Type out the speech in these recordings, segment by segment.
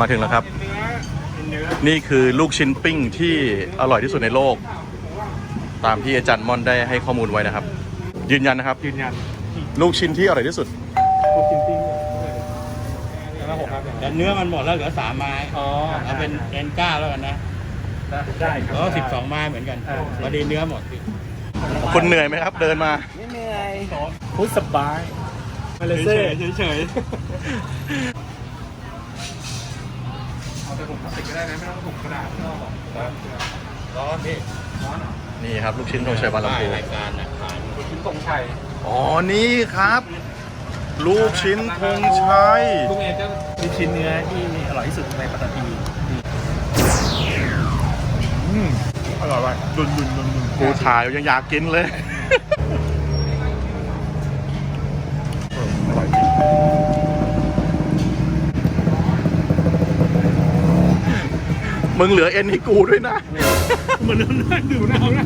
มาถึงแล้วครับ นี่คือลูกชิ้นปิ้งที่อร่อยที่สุดในโลก ตามที่อาจารย์ม่อนได้ให้ข้อมูลไว้นะครับ ยืนยันนะครับ ยืนยันลูกชิ้นที่อร่อยที่สุด ลูกชิ้นปิ้งแล้วหกครับแต่เนื้อมันหมดแล้วเหลือสามไม้อ๋อเอาเป็นเอ็นก้าแล้วกันนะได้ครัแล้วสิบสองไม้เหมือนกันอ่าพอดีเนื้อหมดคุณเหนื่อยไหมครับเดินมาไม่เหนื่อยพูดสบายมาเลเซ่เฉย เอาแต่ถุงพลาสติกก็ได้นะไม่ต้องถุงกระดาษไม่ต้องหรอกร้อนพี่นี่ครับ ลูกชิ้นธงชัยบางลำพูรายการนะขายชิ้นตรงชัยอ๋อนี่ครับ ลูกชิ้นธงชัยลุงเอจะมีชิ้นเนื้อที่อร่อยที่สุดในปัตตานีอืมอร่อยว่ะดุนดุนดุนดุนกูถ่ายยังอยากกินเลย อร่อยจริง มึงเหลือเอ็นให้กูด้วยนะมันน่าดูนะเอานะ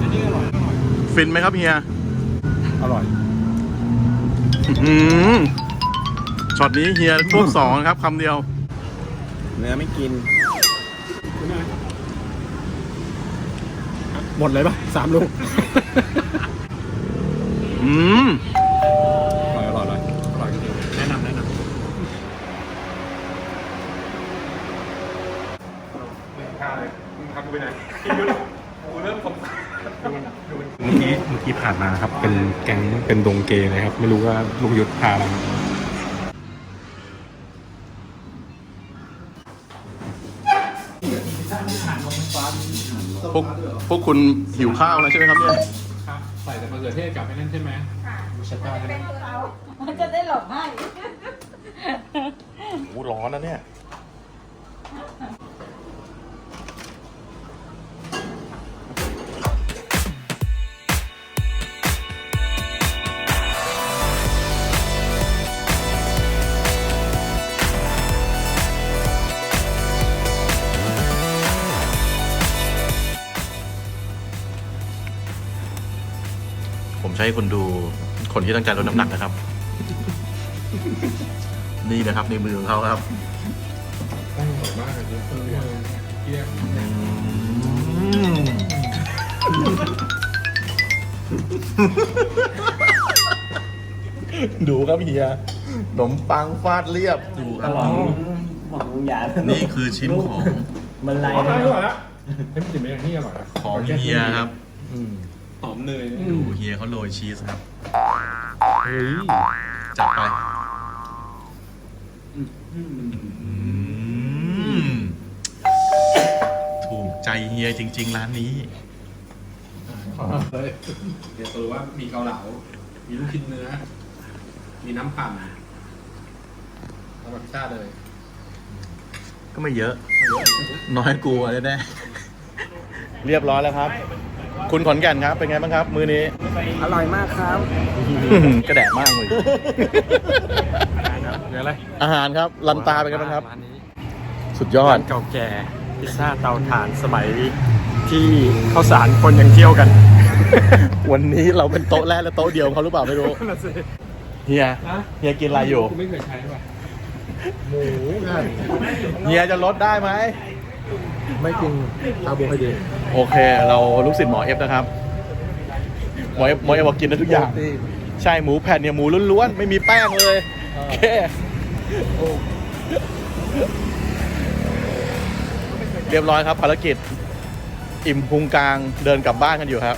อันนี้อร่อยอร่อยฟินไหมครับเฮียอร่อยอืมช็อตนี้เฮียรวบสองนะครับคำเดียว เนื้อไม่กิน หมดเลยปะสามลูก อืม ไปไหนกินยุทธกูเริ่มสงสัยเมื่อกี้เมื่อกี้ผ่านมาครับ เป็นแก๊งเป็นดงเกย์เลยครับ ไม่รู้ว่าลูกยุทธพาอะไรมาพวกพวกคุณหิวข้าวแล้วใช่ไหมครับเนี่ยครับใส่แต่มะเขือเทศกับไอ้นั่นใช่ไหมค่ะบูชาต้าใช่ไหมเป็นเรามันจะได้หลบให้โอ้ร้อนนะเนี่ย ให้คุณดูคนที่ตั้งใจลดน้ำหนักนะครับ นี่นะครับในมือของเขาครับตั้งสวยมากเลยเนี่ยเยี่ยมดูครับเฮียขนมปังฟาดเรียบดูครับบอกมึงอย่านี่คือชิ้นของมันไหลอร่อยอร่อยละเฮ้ยมันติดไหมอย่างที่อร่อยนะของเฮียครับ อืม หอมเนยดูเฮียเขาโรยชีสครับ เฮ้ยจัดไปถูกใจเฮียจริง ๆ ร้านนี้เลยเดี๋ยวตัวว่ามีเกาเหลา มีลูกชิ้นเนื้อ มีน้ำปั่นเอาแบบพิซซ่าเลย ก็ไม่เยอะ น้อยกลัวแน่ๆเรียบร้อยแล้วครับ คุณขอนแก่นครับ เป็นไงบ้างครับ มือนี้ อร่อยมากครับกระแดะมากเลยเดี๋ยวอะไรอาหารครับลันตาเป็นไงบ้างครับร้านนี้สุดยอด ร้านเก่าแก่พิซซ่าเตาถ่านสมัยที่ข้าวสารคนยังเที่ยวกันวันนี้เราเป็นโต๊ะแรกและโต๊ะเดียวของเขาหรือเปล่าไม่รู้นั่นสิ เฮียฮะ เฮียกินอะไรอยู่ กูไม่เคยใช้ป่ะหมูเฮียจะลดได้ไหม ไม่กินคาร์โบไฮเดรตโอเค เราลูกศิษย์หมอเอฟนะครับ หมอเอฟหมอเอฟบอกกินได้ทุกอย่าง ใช่หมูแผ่นเนี่ยหมูล้วนๆ ไม่มีแป้งเลย โอเคเรียบร้อยครับภารกิจ อิ่มพุงกลางเดินกลับบ้านกันอยู่ครับ